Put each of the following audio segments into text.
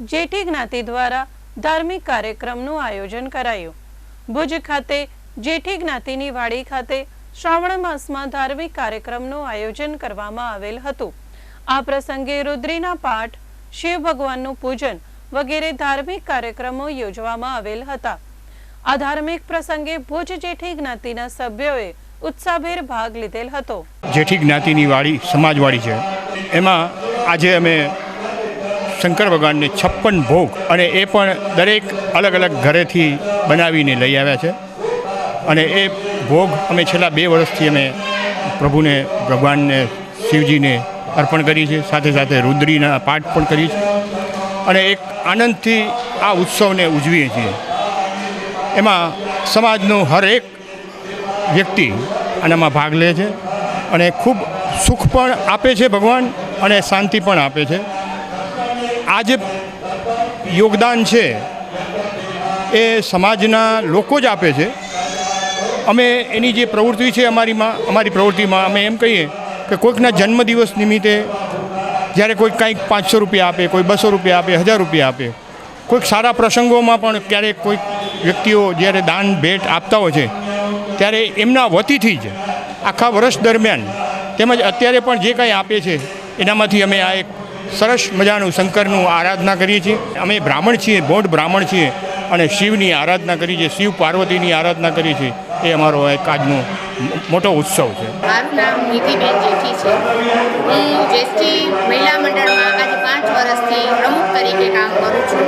જેઠી જ્ઞાતિ દ્વારા ધાર્મિક કાર્યક્રમનું આયોજન કરાયું. ભુજ ખાતે જેઠી જ્ઞાતિની વાડી ખાતે શ્રાવણ માસમાં ધાર્મિક કાર્યક્રમનું આયોજન કરવામાં આવેલ હતું. આ પ્રસંગે રુદ્રીના પાઠ, શિવ ભગવાનનું પૂજન વગેરે ધાર્મિક કાર્યક્રમો યોજવામાં આવેલ હતા. આ ધાર્મિક પ્રસંગે ભુજ જેઠી જ્ઞાતિના સભ્યોએ ઉત્સાહભેર ભાગ લીધેલ હતો. જેઠી જ્ઞાતિની વાડી સમાજવાડી છે. એમાં આજે અમે શંકર ભગવાનને છપ્પન ભોગ અને એ પણ દરેક અલગ અલગ ઘરેથી બનાવીને લઈ આવ્યા છે. અને એ ભોગ અમે છેલ્લા બે વર્ષથી અમે પ્રભુને, ભગવાનને, શિવજીને અર્પણ કરી છે. સાથે સાથે રુદ્રીના પાઠ પણ કરી છે. અને એક આનંદથી આ ઉત્સવને ઉજવીએ છીએ. એમાં સમાજનો હરેક વ્યક્તિ આનામાં ભાગ લે છે અને ખૂબ સુખ પણ આપે છે ભગવાન અને શાંતિ પણ આપે છે. આ જે યોગદાન છે એ સમાજના લોકો જ આપે છે. અમે એની જે પ્રવૃત્તિ છે અમારીમાં અમારી પ્રવૃત્તિમાં અમે એમ કહીએ કે કોઈકના જન્મદિવસ નિમિત્તે જ્યારે કોઈ કંઈક પાંચસો રૂપિયા આપે, કોઈ બસો રૂપિયા આપે, હજાર રૂપિયા આપે, કોઈક સારા પ્રસંગોમાં પણ ક્યારેક કોઈક વ્યક્તિઓ જ્યારે દાન, ભેટ આપતા હોય છે, ત્યારે એમના વતીથી જ આખા વર્ષ દરમિયાન તેમજ અત્યારે પણ જે કાંઈ આપે છે, એનામાંથી અમે આ એક સરસ મજાનું શંકરનું આરાધના કરીએ છીએ. અમે બ્રાહ્મણ છીએ બોટ બ્રાહ્મણ છીએ અને શિવની આરાધના કરીએ છીએ શિવ પાર્વતીની આરાધના કરીએ છીએ એ અમારો એક આજનો મોટો ઉત્સવ છે. મારું નામ નિધિબેન જેઠી છે. હું જેસટી મહિલા મંડળમાં આજે પાંચ વર્ષથી પ્રમુખ તરીકે કામ કરું છું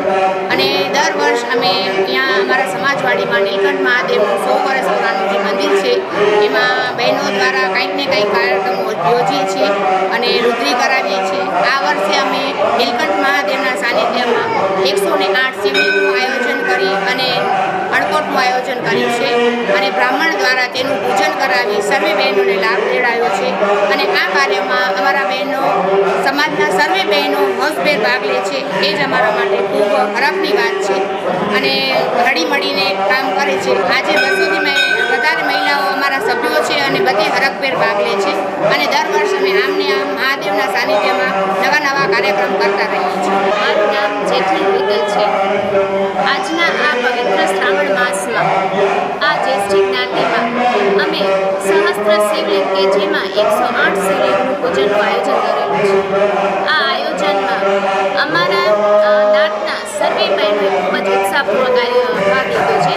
અને દર વર્ષ અમે ત્યાં અમારા સમાજવાડીમાં નીલકંઠ મહાદેવનું સો વર્ષ પુરાનું જે મંદિર છે, એમાં બહેનો દ્વારા કંઈક ને કંઈક કાર્યક્રમો યોજીએ છીએ. અને રુદ્રી કરાવીએ છીએ. આ વર્ષે અમે નીલકંઠ મહાદેવના સાનિધ્યમાં એકસો ને આઠ શિવલિંગનું આયોજન કરી અને અણકોટનું આયોજન કર્યું છે. અને બ્રાહ્મણ દ્વારા તેનું પૂજન કરાવી સર્વે બહેનોને લાભ લેવડાવ્યો છે. અને આ કાર્યમાં અમારા બહેનો, સમાજના સર્વે બહેનો હોંશભેર ભાગ લે છે. એ જ અમારા માટે ખૂબ હરખની વાત છે. અને હળી મળીને કામ કરે છે. આજે બસોથી સભ્યો છે અને બધી હરખભેર ભાગ લે છે. અને દર વર્ષ અમે આમને આમ મહાદેવના સાનિધ્યમાં નવા નવા કાર્યક્રમ કરતા રહીએ છીએ. મારું નામ જેઠી વિગલ છે. આજના આ પવિત્ર શ્રાવણ માસમાં આ જ્યેષ્ઠી જ્ઞાતિમાં અમે સહસ્ત્ર શિવલિંગ કે જેમાં એકસો આઠ શિવલિંગનું પૂજનનું ખૂબ જ ઉત્સાહપૂર્વક ભાગ લીધો છે,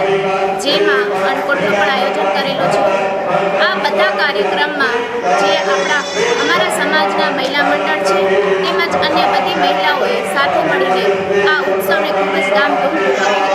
જેમાં અન્નકૂટનું પણ આયોજન કરેલું છે. આ બધા કાર્યક્રમમાં જે આપણા, અમારા સમાજના મહિલા મંડળ છે, તેમજ અન્ય બધી મહિલાઓએ સાથે મળીને આ ઉત્સવને ખૂબ જ ધામધૂમ